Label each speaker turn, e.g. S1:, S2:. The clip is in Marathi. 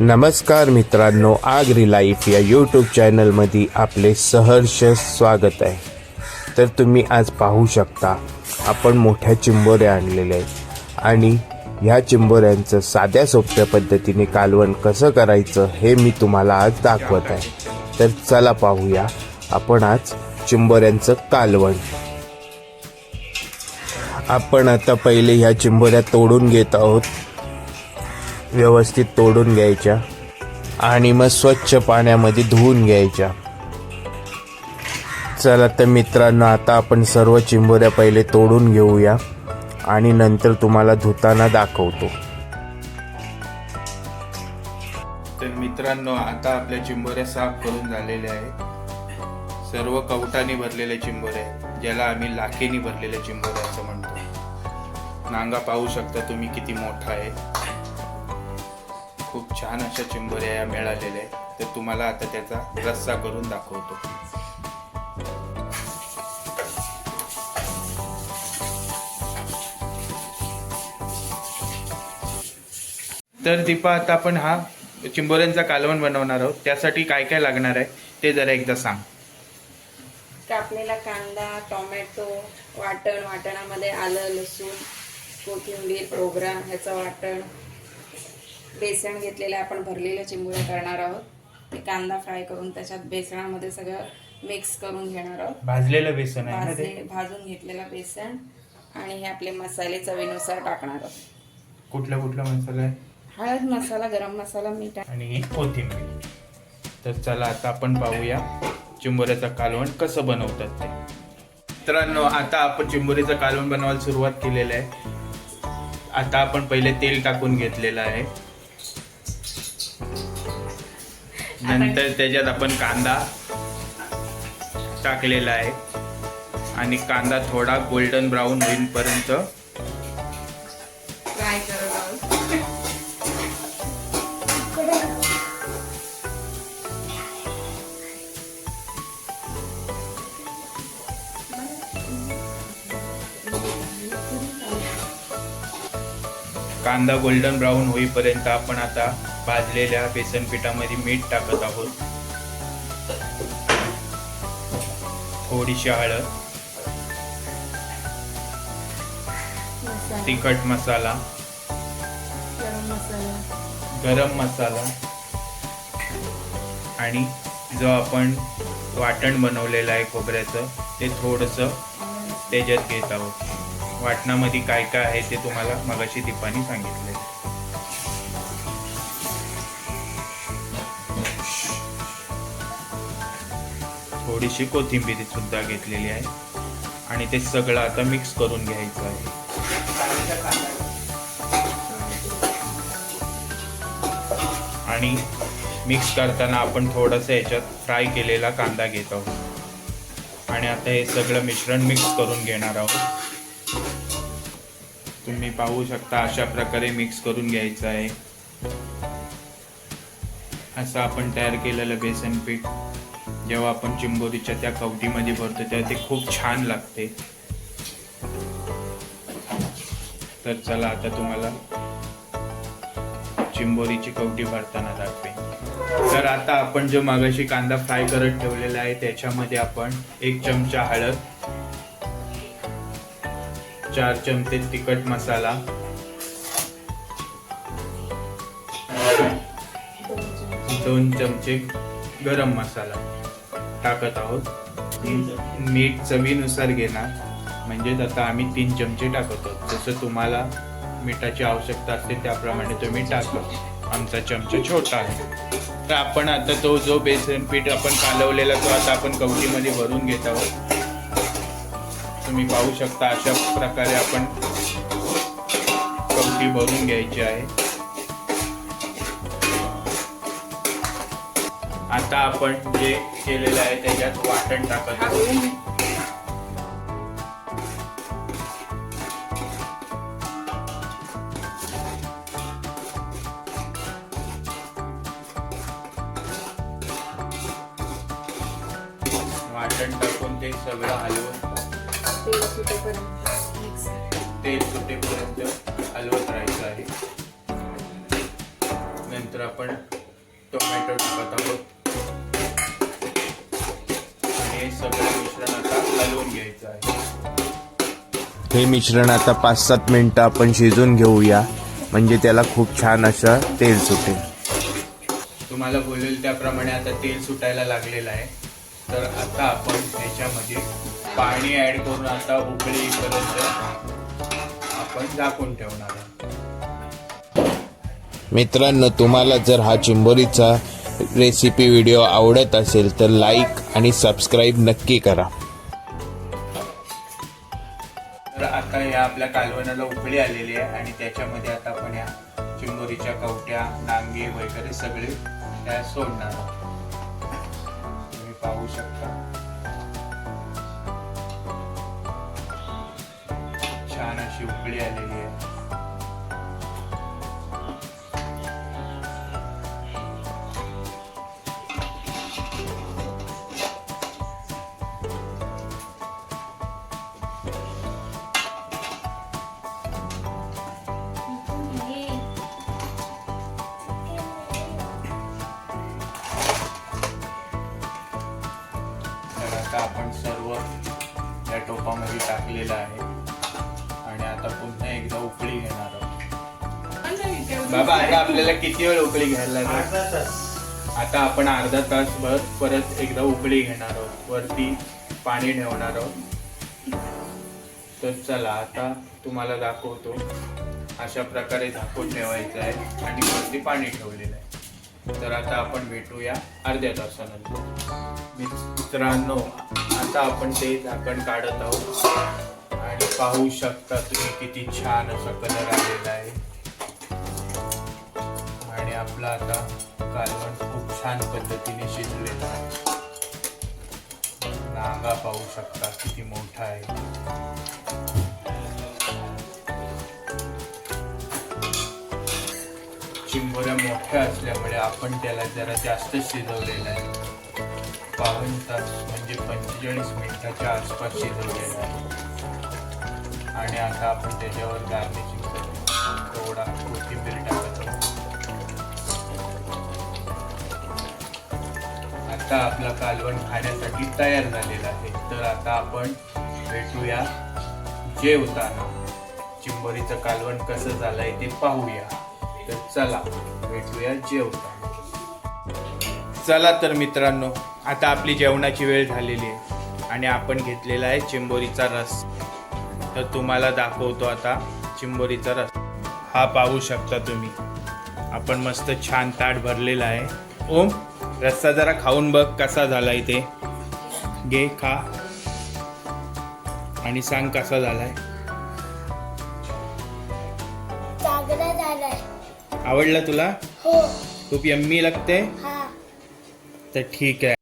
S1: नमस्कार मित्रांनो आगरी लाईफ या यूट्यूब चॅनलमध्ये आपले सहर्ष स्वागत आहे. तर तुम्ही आज पाहू शकता आपण मोठ्या चिंबोऱ्या आणलेल्या आहेत. आणि ह्या चिंबोऱ्यांचं साध्या सोप्या पद्धतीने कालवण कसं करायचं हे मी तुम्हाला आज दाखवत आहे. तर चला पाहूया आपण आज चिंबोऱ्यांचं कालवण. आपण आता पहिले ह्या चिंबोऱ्या तोडून घेत आहोत. व्यवस्थित तोडून घ्यायच्या आणि मग स्वच्छ पाण्यामध्ये धुवून घ्यायच्या. चला तर मित्रांनो आता आपण सर्व चिंबोऱ्या पहिले तोडून घेऊया आणि नंतर तुम्हाला धुताना दाखवतो. तर मित्रांनो आता आपल्या चिंबोऱ्या साफ करून झालेल्या आहेत. सर्व कवटाने भरलेल्या चिंबोऱ्या आहेत ज्याला आम्ही लाखेनी भरलेल्या चिंबोऱ्या असं म्हणतो. नांगा पाहू शकता तुम्ही किती मोठा आहे. खूप छान अशा चिंबोऱ्या मिळालेल्या आहेत. तर तुम्हाला आता त्याचा रस्सा करून दाखवतो. तर दीपा आता आपण हा चिंबोऱ्यांचा कालवण बनवणार आहोत. त्यासाठी काय काय लागणार आहे ते जरा एकदा सांग.
S2: कापलेला कांदा टोमॅटो वाटण वाटणामध्ये आलं लसूण कोथिंबीर ओगरा ह्याचं वाटण बेसन घेतलेलं आपण भरलेल्या चिंबोऱ्या करणार आहोत. ते कांदा फ्राय करून त्याच्यात बेसनामध्ये सगळं मिक्स करून घेणार आहोत.
S1: भाजलेलं बेसन आहे ना
S2: भाजले
S1: ते
S2: भाजून घेतलेला बेसन आणि हे आपले मसाले चवीनुसार टाकणार आहोत.
S1: कुठला कुठला मसाला आहे?
S2: हळद मसाला गरम मसाला मीठ
S1: आणि कोथिंबीर. तर चला आता आपण पाहूया चिंबोऱ्याचं कालवण कसं बनवतात ते. मित्रांनो आता आपण चिंबोरीचं कालवण बनवायला सुरुवात केलेलं आहे. आता आपण पहिले तेल टाकून घेतलेलं आहे. नंतर त्याच्यात आपण कांदा टाकलेला आहे. आणि कांदा थोडा गोल्डन ब्राऊन होईपर्यंत
S2: फ्राय करत आहोत.
S1: कांदा गोल्डन ब्राऊन होईपर्यंत आपण आता भाजलेल्या बेसन पिठामध्ये मीठ टाकत आहोत. थोडीशी हळद. तिखट मसाला.
S2: गरम मसाला.
S1: गरम मसाला. आणि जो आपण वाटण बनवलेलं आहे खोबऱ्याचं ते थोडंसं त्याच्यात घेत आहोत. वाटणामध्ये काय काय आहे ते तुम्हाला मगाशी दीपानी सांगितले थोडीशी कोथिंबीर सुद्धा घेतलेली आहे. आणि ते सगळं आता मिक्स करून घ्यायचं आहे. आणि मिक्स करताना आपण थोडंसं याच्यात फ्राय केलेला कांदा घेत आहोत. आणि आता हे सगळं मिश्रण मिक्स करून घेणार आहोत. तुम्ही पाहू शकता अशा प्रकारे मिक्स करून घ्यायचं आहे. असं आपण तयार केलेलं बेसन पीठ. जेव्हा आपण चिंबोरीच्या त्या कवटीमध्ये भरतो तेव्हा ते खूप छान लागते. तर चला आता तुम्हाला चिंबोरीची कवटी भरताना दाखवे तर आता आपण जो मागाशी कांदा फ्राय करत ठेवलेला आहे त्याच्यामध्ये आपण एक चमचा हळद चार चमचे तिखट मसाला दोन चमचे गरम मसाला. टाकत आहोत. मीठ चवीनुसार घेणार. म्हणजेच आता आम्ही तीन चमचे टाकत आहोत. जसं तुम्हाला मिठाची आवश्यकता असते त्याप्रमाणे तुम्ही टाका. आमचा चमचा छोटा आहे. तर आपण आता तो जो बेसन पीठ आपण कालवलेला तो आता आपण कवटीमध्ये भरून घेत आहोत. तुम्ही पाहू शकता अशा प्रकारे आपण कवटी भरून घ्यायची आहे. आता आपण जे केलेलं आहे त्याच्यात वाटण टाकत आहोत. वाटण टाकून ते सगळं हलवून
S2: तेल सुटेपर्यंत.
S1: हलवत राहायचं आहे. नंतर आपण टोमॅटो टाकत आहोत. सगळं मिश्रण आता हलवून घ्यायचं आहे.
S3: हे मिश्रण आता पाच सात मिनिटं आपण शिजून घेऊया. म्हणजे त्याला खूप छान असं तेल सुटेल.
S1: तुम्हाला बोलेल त्याप्रमाणे आता तेल सुटायला लागलेलं आहे. तर आता आपण त्याच्यामध्ये पाणी ऍड करून आता उकळी येईपर्यंत आपण झाकून ठेवणार आहोत.
S3: मित्रांनो तुम्हाला जर हा चिंबोरीचा रेसिपी व्हिडिओ आवडत असेल तर लाईक आणि सबस्क्राईब नक्की करा.
S1: तर आता या आपल्या कालवणाला उकळी आलेली आहे आणि त्याच्यामध्ये आता आपण या चिंबोरीच्या कवट्या नांगे वगैरे सगळे त्या सोडणार तुम्ही पाहू शकता. छान अशी उकळी आलेली आहे. या टोपामध्ये टाकलेलं आहे. आणि आता पुन्हा एकदा उकळी घेणार आहोत. बाबा आता आपल्याला किती वेळ उकळी घ्यायला लागेल? आता आपण अर्धा तासभर परत एकदा उकळी घेणार आहोत. वरती पाणी ठेवणार आहोत. तर चला आता तुम्हाला दाखवतो. अशा प्रकारे झाकून ठेवायचं आहे. आणि वरती पाणी ठेवलेलं आहे. तर आता आपण भेटूया अर्ध्या तासानंतर मित्रांनो आता आपण ते झाकण काढत आहोत. आणि पाहू शकता तुम्ही किती छान असा कलर आलेला आहे. आणि आपला आता कालवण खूप छान पद्धतीने शिजलेला आहे. नांगा पाहू शकता किती मोठा आहे. थोड्या मोठ्या असल्यामुळे आपण त्याला जरा जास्त शिजवलेलं आहे. बावन्न तास म्हणजे पंचेचाळीस मिनिटाच्या आसपास शिजवलेलं आहे. आणि आता आपण त्याच्यावर गार्निशिंग करू थोडा कोथिंबीर टाकत. आता आपला कालवण खाण्यासाठी तयार झालेला आहे. तर आता आपण भेटूया जेवताना. चिंबोरीचं कालवण कसं झालंय ते पाहूया. तर चला भेटूया जेवता. चला तर मित्रांनो आता आपली जेवणाची वेळ झालेली आहे आणि आपण घेतलेला आहे चिंबोरीचा रस. तर तुम्हाला दाखवतो आता चिंबोरीचा रस. हा पाहू शकता तुम्ही. आपण मस्त छान ताट भरलेला आहे. ओम रस्सा जरा खाऊन बघ कसा झालाय इथे. घे खा. आणि सांग कसा झालाय.
S4: आहे
S1: आवडला तुला?
S4: हो.
S1: खूप यम्मी लागते?
S4: हा.
S1: तर ठीक आहे.